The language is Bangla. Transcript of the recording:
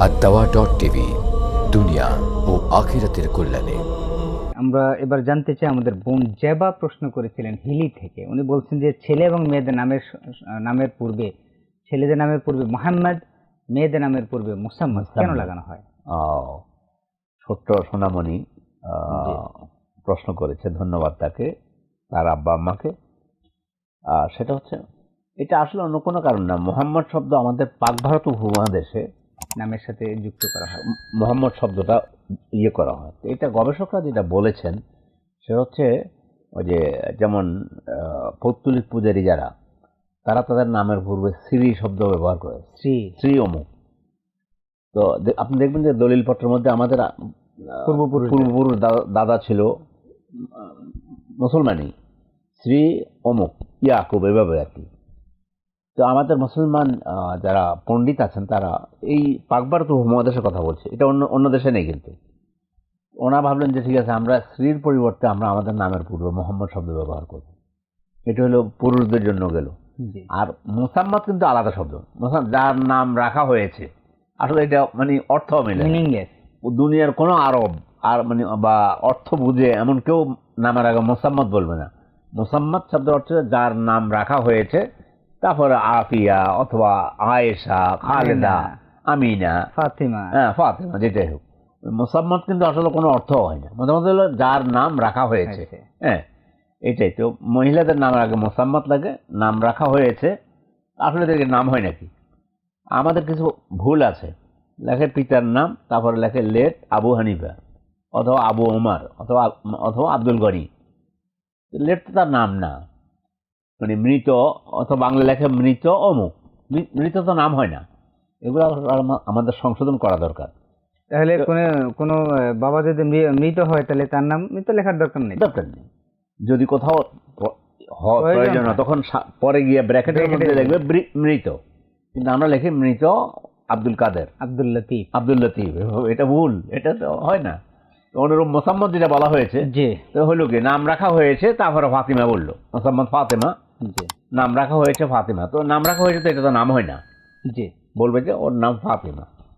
আত্মাওয়া ডট টিভি দুনিয়া ও আখিরাতের কল্যাণে। আমরা এবার জানতে চাই আমাদের বোন জেবা প্রশ্ন করেছিলেন হিলি থেকে। উনি বলছেন যে ছেলে এবং মেয়েদের নামের নামের পূর্বে ছেলেদের নামের পূর্বে মোহাম্মদ মেয়েদের নামের পূর্বে মুসাম্মদ কেন লাগানো হয়? ছোট্ট সোনামণি প্রশ্ন করেছে ধন্যবাদ তাকে তার আব্বা আম্মাকে। আহ, সেটা হচ্ছে এটা আসলে অন্য কোনো কারণ না। মোহাম্মদ শব্দ আমাদের পাক ভারত উপমহাদেশে নামের সাথে যুক্ত করা হয়। মোহাম্মদ শব্দটা ইয়ে করা হয়। তো এটা গবেষকরা যেটা বলেছেন সেটা হচ্ছে ওই যে যেমন পৌত্তলিক পূজারী যারা তারা তাদের নামের পূর্বে শ্রী শব্দ ব্যবহার করে। শ্রী। শ্রী অমুক তো আপনি দেখবেন যে দলিল পত্রের মধ্যে আমাদের আহ, পূর্বপুরুষদের। পূর্বপুরুষ দাদা ছিল মুসলমানই। শ্রী অমুক ইয়াকুব এভাবে আর কি। তো আমাদের মুসলমান যারা পণ্ডিত আছেন তারা এই পাকবার তো মহাদেশের কথা বলছে। এটা অন্য অন্য দেশে নেই কিন্তু। ওনা ভাবলেন যে ঠিক আছে আমরা স্ত্রীর পরিবর্তে আমরা আমাদের নামের পূর্বে মোহাম্মদ শব্দ ব্যবহার করব। এটা হলো পুরুষদের জন্য গেল। আর মুসাম্মদ কিন্তু আলাদা শব্দ। মুসাম যার নাম রাখা হয়েছে আসলে এটা মানে অর্থ মেলে দুনিয়ার কোনো আরব আর মানে বা অর্থ বুঝে এমন কেউ নামের আগে মোসাম্মদ বলবে না। মোসাম্মদ শব্দ অর্থ যার নাম রাখা হয়েছে তারপরে আফিয়া অথবা আয়েশা খালেদা আমিনা। ফাতিমা। হ্যাঁ ফাতেমা যেটাই হোক। মোসাম্মদ কিন্তু আসলে কোনো অর্থ হয় না। মোটামুটি হলো যার নাম রাখা হয়েছে। হ্যাঁ এটাই তো। মহিলাদের নাম আগে মোসাম্মদ লাগে নাম রাখা হয়েছে। আসলে এদেরকে নাম হয় নাকি? আমাদের কিছু ভুল আছে। লেখে পিতার নাম তারপরে লেখে লেট আবু হানিফা অথবা আবু ওমার অথবা অথবা আব্দুল গনি। লেট তো তার নাম না। মানে মৃত অথবা বাংলা লেখে মৃত অমুক। মৃত তো নাম হয় না। এগুলো আমাদের সংশোধন করা দরকার। তাহলে কোন কোন বাবা যদি মৃত হয় তাহলে তার নাম মৃত লেখার দরকার নেই? দরকার নেই। যদি কোথাও প্রয়োজন। তখন পরে গিয়ে ব্র্যাকেটের মধ্যে দেখবে মৃত। কিন্তু আমরা লিখি মৃত আব্দুল কাদের। আব্দুল লতিফ। আব্দুল লতিফ। এটা ভুল। এটা তো হয় না। অনুরূপ মোসাম্মদ যেটা বলা হয়েছে যে হলো কি নাম রাখা হয়েছে তারপরে ফাতিমা বলল। মোসাম্মদ ফাতেমা জি। নাম রাখা হয়েছে ফাতিমা। তো নাম রাখা হয়েছে তো এটা তো নাম হয় না। জি। বলবে যে ওর নাম ফাতিমা।